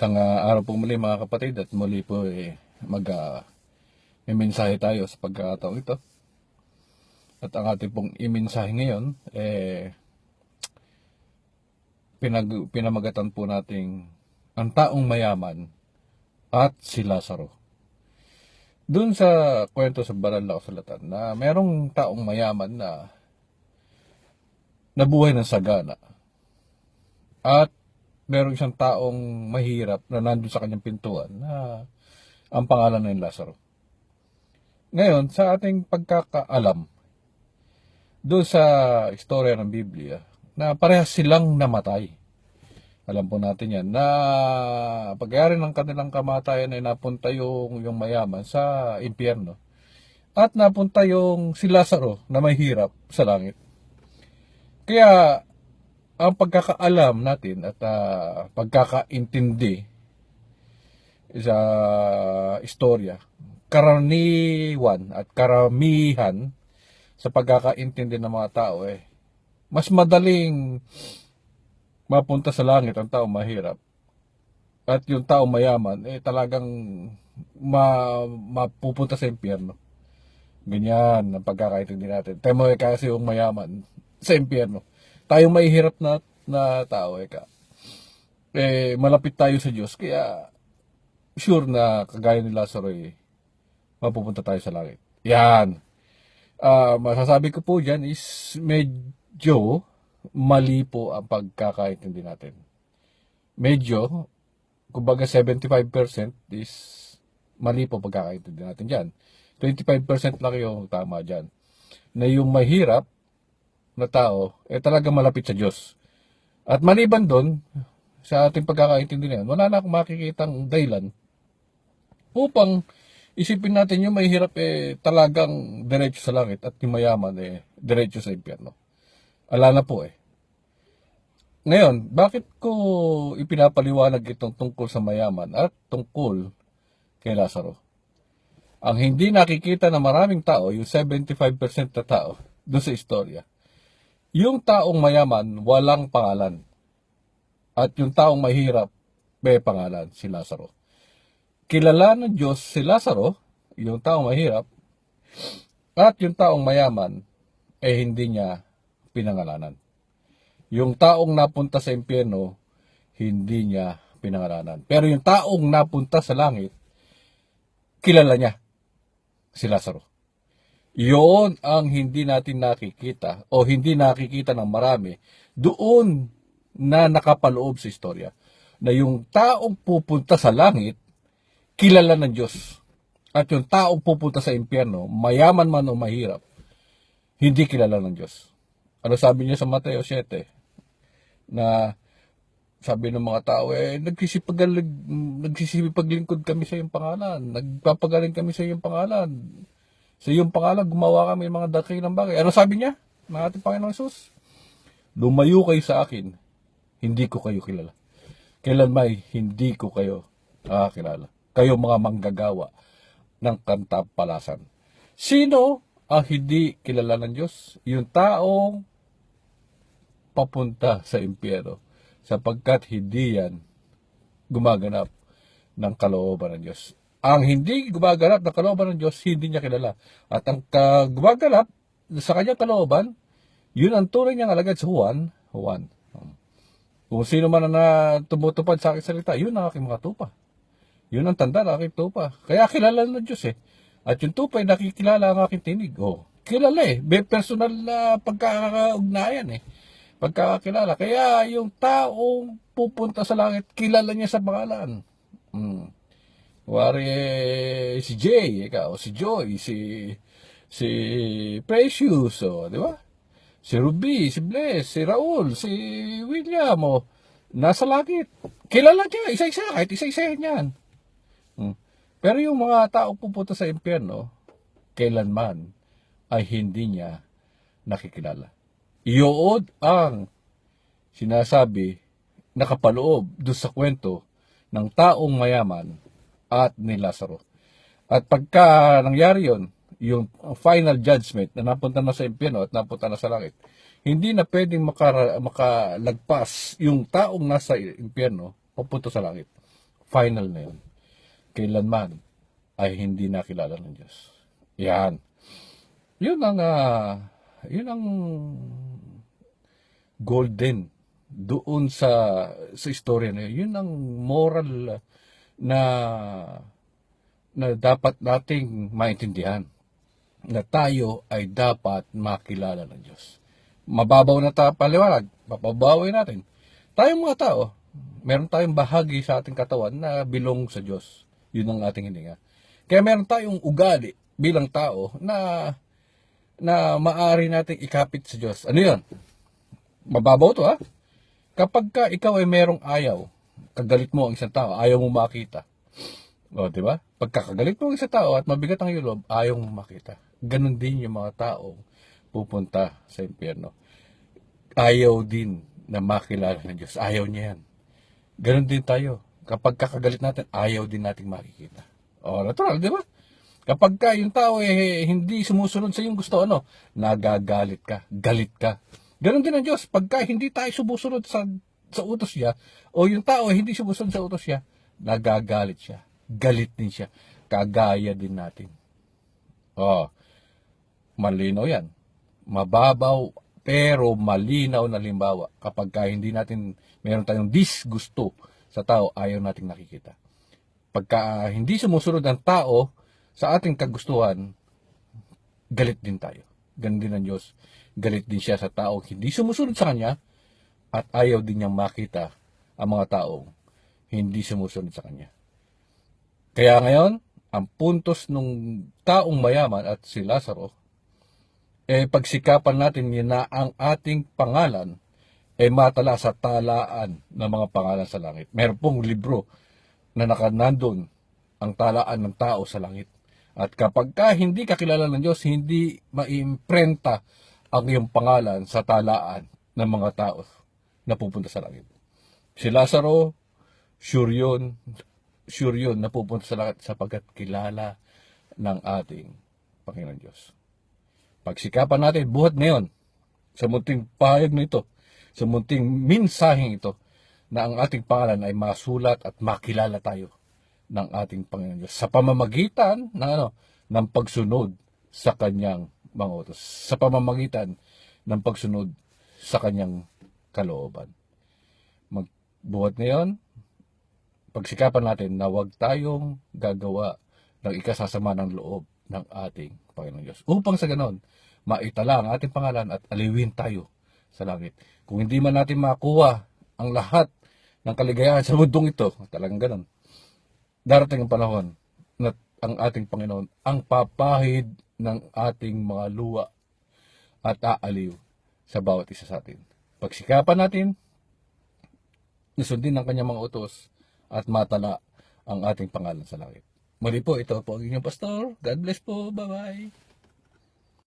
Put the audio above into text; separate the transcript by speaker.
Speaker 1: Isang ah, araw po muli mga kapatid at muli po eh, mag ah, may mensahe tayo sa pagkakataong ito. At ang ating pong imensahe ngayon, eh, pinag, pinamagatan po nating ang taong mayaman at si Lazaro. Doon sa kwento sa Banal na Kasulatan na merong taong mayaman na nabuhay ng sagana. At merong isang taong mahirap na nandun sa kanyang pintuan na ang pangalan ng Lazaro. Ngayon, sa ating pagkakaalam, doon sa istorya ng Biblia, na parehas silang namatay. Alam po natin yan, na pagyari ng kanilang kamatayan ay napunta yung, yung mayaman sa impyerno. At napunta yung si Lazaro na mahirap sa langit. Kaya, ang pagkakaalam natin at ah, pagkakaintindi sa istorya, karaniwan at karamihan sa pagkakaintindi ng mga tao eh, mas madaling mapunta sa langit ang tao mahirap. At yung tao mayaman, eh talagang ma, mapupunta sa impyerno. Ganyan ang pagkakaintindi natin. Temo eh kasi yung mayaman sa impyerno. Tayong mahihirap na, na tao eh ka. Eh, malapit tayo sa Diyos. Kaya, sure na kagaya ni Lazaro eh, mapupunta tayo sa langit. Yan. Ah, masasabi ko po dyan is medyo mali po ang pagkakaintindi natin. Medyo, kumbaga 75% is mali po pagkakaintindi natin dyan. 25% lang yung tama dyan. Na yung mahirap na tao, eh talaga malapit sa Diyos. At maliban doon, sa ating pagkakaintindi na yan, wala na akong makikitang dahilan upang isipin natin yung mahirap eh talagang diretso sa langit at yung mayaman eh diretso sa impyerno. Ala na po eh. Ngayon, bakit ko ipinapaliwanag itong tungkol sa mayaman at tungkol kay Lazaro? Ang hindi nakikita ng maraming tao, yung 75% na tao, doon sa istorya, yung taong mayaman, walang pangalan. At yung taong mahirap, may pangalan, si Lazaro kilala ng Diyos si Lazaro, yung taong mahirap, at yung taong mayaman, eh hindi niya pinangalanan. Yung taong napunta sa impyerno, hindi niya pinangalanan. Pero yung taong napunta sa langit, kilala niya si Lazaro. Yun ang hindi natin nakikita o hindi nakikita ng marami doon na nakapaloob sa istorya. Na yung taong pupunta sa langit, kilala ng Diyos. At yung taong pupunta sa impyerno, mayaman man o mahirap, hindi kilala ng Diyos. Ano sabi niya sa Mateo 7? Na sabi ng mga tao, eh, nagsisipagalig, nagsisipaglingkod kami sa iyong pangalan. Nagpapagaling kami sa iyong pangalan. Sa iyong pangalan, gumawa kami ng mga dakilang bagay. Ano sabi niya? Ng ating Panginoong Sus? Lumayo kayo sa akin, hindi ko kayo kilala. Kailan may hindi ko kayo nakakilala kayo mga manggagawa ng kantapalasan. Sino ang hindi kilala ng Diyos? Yung taong papunta sa impyero sapagkat hindi yan gumaganap ng kalooban ng Diyos. Ang hindi gumaganap ng kalooban ng Diyos, hindi niya kilala. At ang gumaganap sa kanyang kalooban, yun ang tunay niyang alagad sa Juan, Juan. Kung sino man na tumutupad sa aking salita, yun ang aking mga tupa. Yun ang tanda ng aking tupa. Kaya kilala ng Diyos eh. At yung tupa ay nakikilala ang aking tinig. Oh, kilala eh. May personal na pagkakaugnayan eh. Pagkakakilala. Kaya yung taong pupunta sa langit, kilala niya sa pangalan. Hmm. Wari si Jay, ikaw, si Joy, si si Precious, oh, di ba? Si Ruby, si Bless, si Raul, si William, oh, nasa langit. Kilala niya, isa-isa, kahit isa-isa yan. Hmm. Pero yung mga tao pupunta sa impyerno, kailanman ay hindi niya nakikilala. Iyood ang sinasabi nakapaloob doon sa kwento ng taong mayaman at ni Lazaro. At pagka nangyari yon, yung final judgment na napunta na sa impyerno at napunta na sa langit, hindi na pwedeng makara, makalagpas yung taong nasa impyerno papunta sa langit. final na yun. Kailanman ay hindi nakilala ng Diyos. Yan. Yun ang, ah, yun ang golden doon sa sa istorya na yun. Yun ang moral na na dapat nating maintindihan na tayo ay dapat makilala ng Diyos. Mababaw na ta paliwanag, papabawi natin. Tayong mga tao, meron tayong bahagi sa ating katawan na bilong sa Diyos. Yun ang ating hininga. Kaya meron tayong ugali bilang tao na na maari nating ikapit sa Diyos. Ano yun? Mababaw to ha? Kapag ka ikaw ay merong ayaw, kagalit mo ang isang tao, ayaw mo makita. O, di ba? Pagkakagalit mo ang isang tao at mabigat ang iyong loob, ayaw mo makita. Ganon din yung mga tao pupunta sa impyerno. Ayaw din na makilala ng Diyos. Ayaw niya yan. Ganon din tayo. Kapag kakagalit natin, ayaw din nating makikita. O, natural, di ba? Kapag ka yung tao eh, hindi sumusunod sa iyong gusto, ano, nagagalit ka, galit ka. Ganon din ang Diyos. Pagka hindi tayo sumusunod sa, sa utos niya, o yung tao hindi sumusunod sa utos niya, nagagalit siya. Galit din siya. Kagaya din natin. Oh, malinaw yan. Mababaw pero malinaw na limbawa kapag ka hindi natin meron tayong disgusto sa tao ayaw nating nakikita. Pagka hindi sumusunod ang tao sa ating kagustuhan, galit din tayo. Ganon din ang Diyos. Galit din siya sa tao hindi sumusunod sa Kanya at ayaw din niyang makita ang mga taong hindi sumusunod sa Kanya. Kaya ngayon, ang puntos nung taong mayaman at si Lazaro, eh pagsikapan natin yun na ang ating pangalan ay matala sa talaan ng mga pangalan sa langit. Meron pong libro na nakanandun ang talaan ng tao sa langit. At kapag ka hindi kakilala ng Diyos, hindi maimprenta ang iyong pangalan sa talaan ng mga tao na pupunta sa langit. Si Lazaro, sure yun, sure yun na pupunta sa langit sapagkat kilala ng ating Panginoon Diyos. Pagsikapan natin, buhat ngayon, sa munting pahayag na ito, sa munting minsaheng ito, na ang ating pangalan ay masulat at makilala tayo ng ating Panginoon Diyos sa pamamagitan ng ano ng pagsunod sa kanyang mga utos sa pamamagitan ng pagsunod sa kanyang kalooban magbuhat ngayon pagsikapan natin na huwag tayong gagawa ng ikasasama ng loob ng ating Panginoon Diyos upang sa ganon maitala ang ating pangalan at aliwin tayo sa langit kung hindi man natin makuha ang lahat ng kaligayahan sa mundong ito talagang ganon darating ang panahon na ang ating Panginoon ang papahid ng ating mga luwa at aaliw sa bawat isa sa atin. Pagsikapan natin, nasundin ang kanyang mga utos at matala ang ating pangalan sa langit. Muli po, ito po ang inyong pastor. God bless po. Bye-bye.